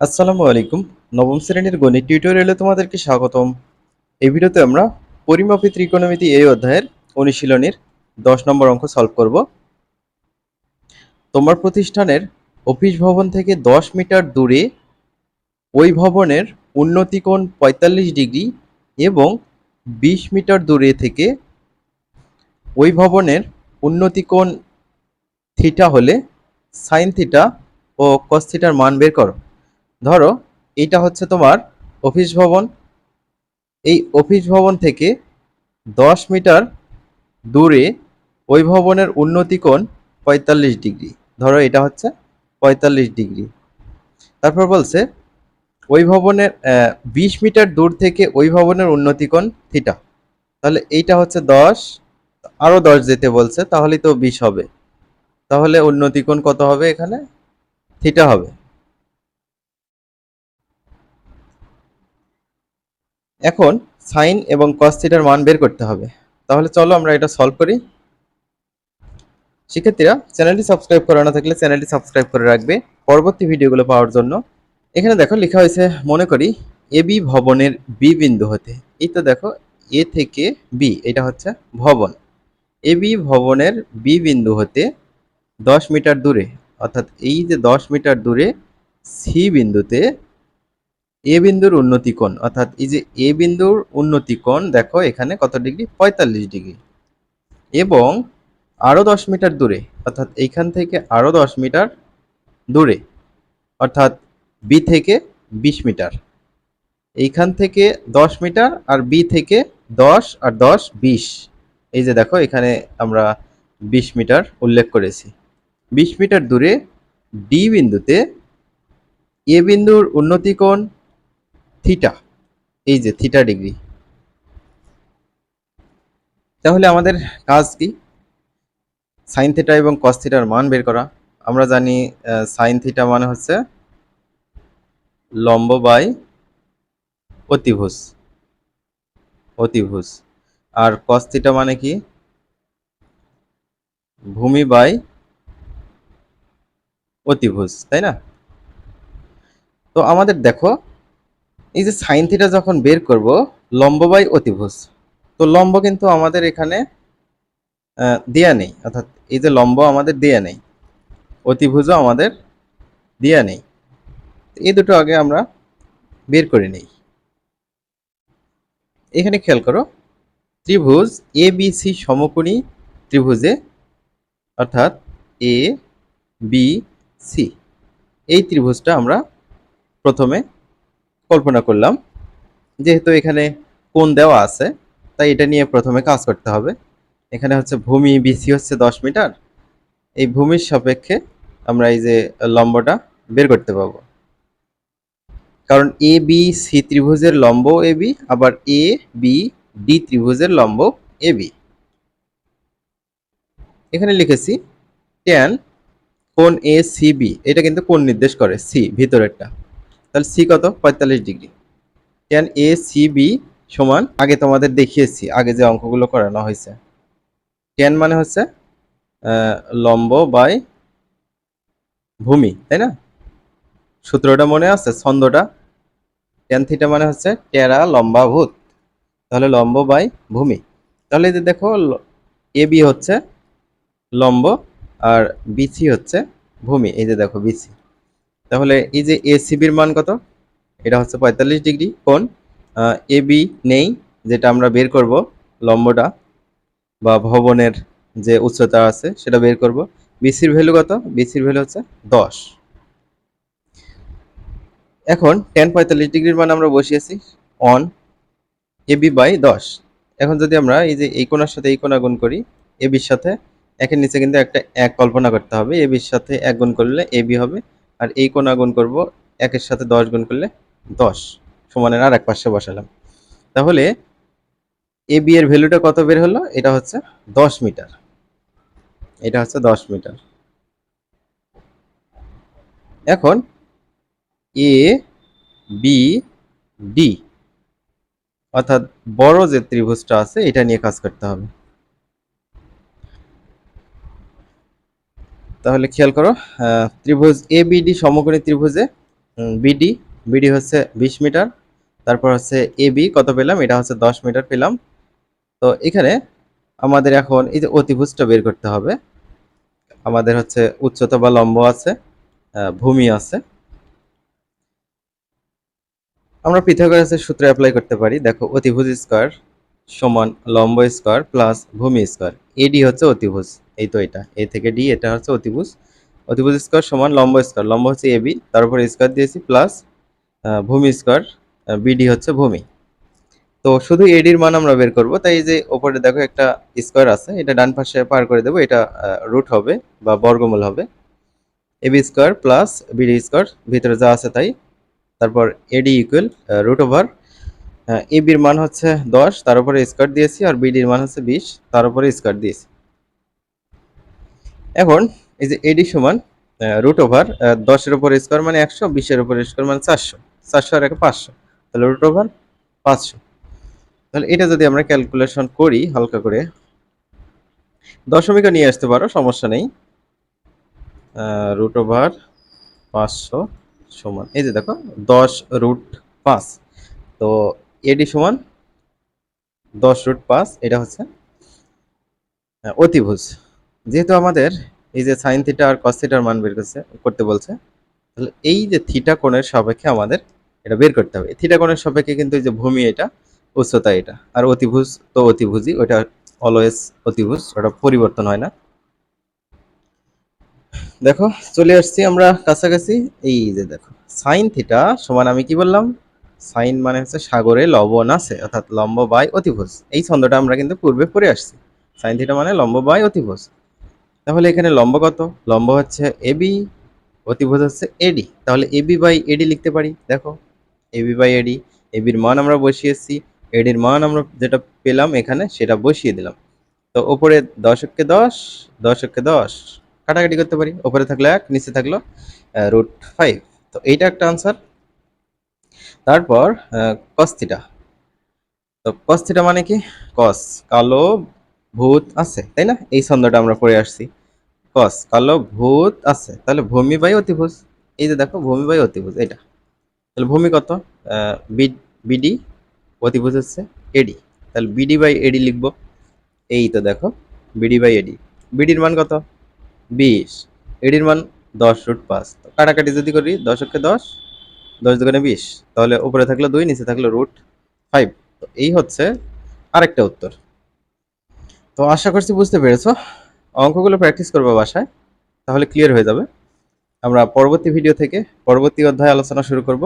আসসালামু আলাইকুম। নবম শ্রেণির গণিত টিউটোরিয়ালে তোমাদেরকে স্বাগতম। এই ভিডিওতে আমরা পরিমাপী ত্রিকোণমিতি এই অধ্যায়ের অনুশীলনীর দশ নম্বর অঙ্ক সলভ করব। তোমার প্রতিষ্ঠানের অফিস ভবন থেকে দশ মিটার দূরে ওই ভবনের উন্নতি কোণ পঁয়তাল্লিশ ডিগ্রি এবং বিশ মিটার দূরে থেকে ওই ভবনের উন্নতি কোণ থিটা হলে সাইন থিটা ও কস থিটার মান বের করো। ধরো এইটা হচ্ছে তোমার অফিস ভবন। এই অফিস ভবন থেকে দশ মিটার দূরে ওই ভবনের উন্নতি কোণ পঁয়তাল্লিশ ডিগ্রি। ধরো, এটা হচ্ছে পঁয়তাল্লিশ ডিগ্রি। তারপর বলছে, ওই ভবনের বিশ মিটার দূর থেকে ওই ভবনের উন্নতি কোণ থিটা। তাহলে এইটা হচ্ছে দশ আরও দশ যেতে বলছে তাহলে তো বিশ হবে। তাহলে উন্নতি কোণ কত হবে এখানে? থিটা হবে। এখন সাইন এবং কস থিটার মান বের করতে হবে। তাহলে চলো আমরা এটা সলভ করি। শিক্ষার্থীরা, চ্যানেলটি সাবস্ক্রাইব করা না থাকলে চ্যানেলটি সাবস্ক্রাইব করে রাখবে পরবর্তী ভিডিওগুলো পাওয়ার জন্য। এখানে দেখো লেখা হয়েছে, মনে করি এ বি ভবনের বি বিন্দু হতে। এই তো দেখো, এ থেকে বি, এটা হচ্ছে ভবন। এ বি ভবনের বি বিন্দু হতে দশ মিটার দূরে, অর্থাৎ এই যে দশ মিটার দূরে সি বিন্দুতে এ বিন্দুর উন্নতি কোণ, অর্থাৎ এই যে এ বিন্দুর উন্নতি কোণ, দেখো এখানে কত ডিগ্রি? পঁয়তাল্লিশ ডিগ্রি। এবং আরও দশ মিটার দূরে, অর্থাৎ এইখান থেকে আরও দশ মিটার দূরে, অর্থাৎ বি থেকে বিশ মিটার। এইখান থেকে দশ মিটার আর বি থেকে দশ আর দশ বিশ। এই যে দেখো, এখানে আমরা বিশ মিটার উল্লেখ করেছি। বিশ মিটার দূরে ডি বিন্দুতে এ বিন্দুর উন্নতি কোণ থিটা এই যে থিটা ডিগ্রি তাহলে আমাদের কাজ কি? সাইন থিটা এবং কস থিটার মান বের করা। আমরা জানি সাইন থিটা মানে হচ্ছে লম্ব বাই অতিভুজ। অতিভুজ। আর কস থিটা মানে কি? ভূমি বাই অতিভুজ, তাই না? তো আমাদের দেখো এই যে সাইন থিটা যখন বের করব, লম্ব বাই অতিভুজ। তো লম্ব কিন্তু আমাদের এখানে দেয়া নেই। অর্থাৎ এই যে লম্ব আমাদের দেয়া নেই। অতিভুজও আমাদের দেয়া নেই। এই দুটো আগে আমরা বের করে নেই। এখানে খেয়াল করো, ত্রিভুজ এ বি সি সমকোণী ত্রিভুজে, অর্থাৎ এ বি সি এই ত্রিভুজটা আমরা প্রথমে কল্পনা করলাম, যেহেতু এখানে কোন দেওয়া আছে, তাই এটা নিয়ে প্রথমে কাজ করতে হবে। এখানে হচ্ছে ভূমি বিসি হচ্ছে দশ মিটার। এই ভূমির সাপেক্ষে আমরা এই যে লম্বটা বের করতে পারব। কারণ এ বি সি ত্রিভুজের লম্ব এ বি আবার এ বি ডি ত্রিভুজের লম্ব এ বি এখানে লিখেছি ট্যান কোন এ সি বি এটা কিন্তু কোন নির্দেশ করে সি ভিতরেরটা। তাহলে সি কত? পঁয়তাল্লিশ degree. Tan A C B সমান, আগে তোমাদের দেখিয়েছি, আগে যে অঙ্কগুলো করানো হয়েছে। ট্যান মানে হচ্ছে লম্ব বাই ভূমি, তাই না? সূত্রটা মনে আছে? ছন্দটা। ট্যান থিটা মানে হচ্ছে টেরা লম্বা ভূত তাহলে লম্ব বাই ভূমি। তাহলে যে দেখো এ বি হচ্ছে লম্ব আর বিসি হচ্ছে ভূমি। এই যে দেখো বিসি তাহলে এই যে এসিবির মান কত? এটা হচ্ছে পঁয়তাল্লিশ ডিগ্রি কোন এ বি নেই, যেটা আমরা বের করব, লম্বটা বা ভবনের যে উচ্চতা আছে সেটা বের করব। বিসির ভ্যালু কত? বিসির ভ্যালু হচ্ছে দশ। এখন টেন পঁয়তাল্লিশ ডিগ্রির মান আমরা বসিয়েছি অন এ বি বাই দশ। এখন যদি আমরা এই যে এই কোণার সাথে এই কোণা গুণ করি এ বির সাথে, একের নিচে কিন্তু একটা এক কল্পনা করতে হবে। এ বির সাথে এক গুণ করলে এ বি হবে আর এই কোণা গুণ করব, একের সাথে দশ গুণ করলে দশ। সমানের আর এক পাশে বসালাম। তাহলে এ বি এর ভ্যালুটা কত বের হলো? এটা হচ্ছে দশ মিটার। এটা হচ্ছে দশ মিটার। এখন এ বি ডি, অর্থাৎ বড় যে ত্রিভুজটা আছে, এটা নিয়ে কাজ করতে হবে। তাহলে খেয়াল করো ত্রিভুজ এ বি ডি সমকোণী ত্রিভুজে বিডি বিডি হচ্ছে বিশ মিটার, তারপর হচ্ছে এ বি কত পেলাম? এটা হচ্ছে দশ মিটার পেলাম। তো এখানে আমাদের এখন এই যে অতিভুজটা বের করতে হবে। আমাদের হচ্ছে উচ্চতা বা লম্ব আছে ভূমি আছে। আমরা পিথাগোরাসের সূত্র অ্যাপ্লাই করতে পারি। দেখো, অতিভুজ স্কয়ার সমান লম্ব স্কয়ার প্লাস ভূমি স্কয়ার। এডি হচ্ছে অতিভুজ। এই তো এটা। এ থেকে ডি, এটা হচ্ছে অতিভুজ। অতিভুজ স্কয়ার সমান লম্ব স্কয়ার। লম্ব হচ্ছে এবি তার উপরে স্কয়ার দিয়েছি প্লাস ভূমি স্কয়ার বিডি হচ্ছে ভূমি। তো শুধু এডির মান আমরা বের করব। তাই যে ওপরে দেখো একটা স্কয়ার আছে। এটা ডান পাশে পার করে দেবো। এটা রুট হবে বা বর্গমূল হবে। A B square plus B D square, ভিতরে যা আছে তাই। তারপর এডি ইকুয়াল রুট ওভার এবির মান হচ্ছে দশ, তার উপরে স্কয়ার দিয়েছি, আর বিডির মান হচ্ছে বিশ, তার উপরে স্কয়ার দিয়েছি। এখন, এই যে এডি সমান রুট ওভার দশের উপর স্কোয়ার মানে একশো, বিশের উপর স্কোয়ার মানে চারশো চারশো আর একে পাঁচশো, তাহলে রুট ওভার পাঁচশো। তাহলে এটা যদি আমরা ক্যালকুলেশন করি, হালকা করে, দশমিকও নিয়ে আসতে পারো, সমস্যা নেই। রুট ওভার পাঁচশো সমান, এই যে দেখো, দশ রুট পাঁচ, তো এডি সমান দশ রুট পাঁচ এটা হচ্ছে আহ, অতিভুজ। যেহেতু আমাদের এই যে সাইন থিটা আর কস মান বের করছে করতে বলছে তাহলে এই যে থিটা কোণের সাপেক্ষে আমাদের এটা বের করতে হবে। থিটা কোণের সাপেক্ষে কিন্তু এই যে ভূমি এটা উচ্চতা এটা আর অতিভুজ তো অতিভুজই ওটা অলওয়েজ অতিভুজ ওটা পরিবর্তন হয় না। দেখো চলে আসছি আমরা কাছাকাছি এই যে দেখো সাইন থিটা সমান আমি কি বললাম? সাইন মানে হচ্ছে সাগরে লবণ আছে, অর্থাৎ লম্ব বাই অতিভুজ। এই ছন্দটা আমরা কিন্তু পূর্বে পড়ে আসছি। সাইন থিটা মানে লম্ব বাই অতিভুজ। তাহলে এখানে লম্ব কত? লম্ব হচ্ছে এবি অতিভুজ হচ্ছে এডি তাহলে এবি বাই এডি লিখতে পারি? দেখো এবি বাই এডি এবির মান আমরা বসিয়েছি এডির মান আমরা যেটা পেলাম এখানে সেটা বসিয়ে দিলাম। তো ওপরে দশককে দশ দশককে দশ, কাটাকাটি করতে পারি। ওপরে থাকল এক, নিচে থাকল রুট ফাইভ তো এইটা একটা আনসার তারপর কস্তিটা তো কস্তিটা মানে কি? কস কালো ভূত আছে, তাই না? এই ছন্দটা আমরা পড়ে আসছি। কস কালো ভূত আছে। তাহলে ভূমি বাই অতিভুজ। এই যে দেখো, ভূমি বাই অতিভুজ এটা তাহলে ভূমি কত? বিডি অতিভুজ হচ্ছে এডি তাহলে বিডি বাই এডি লিখব। এই তো দেখো বিডি বাই এডি বিডির মান কত? বিশ। এডির মান দশ রুট পাঁচ। কাটাকাটি যদি করি দশকে দশ দশ দোকানে বিশ। তাহলে উপরে থাকল দুই, নিচে থাকল রুট ফাইভ তো এই হচ্ছে আরেকটা উত্তর। তো আশা করছি বুঝতে পেরেছ। অঙ্কগুলো প্র্যাকটিস করব বাসায়, তাহলে ক্লিয়ার হয়ে যাবে। আমরা পরবর্তী ভিডিও থেকে পরবর্তী অধ্যায় আলোচনা শুরু করব।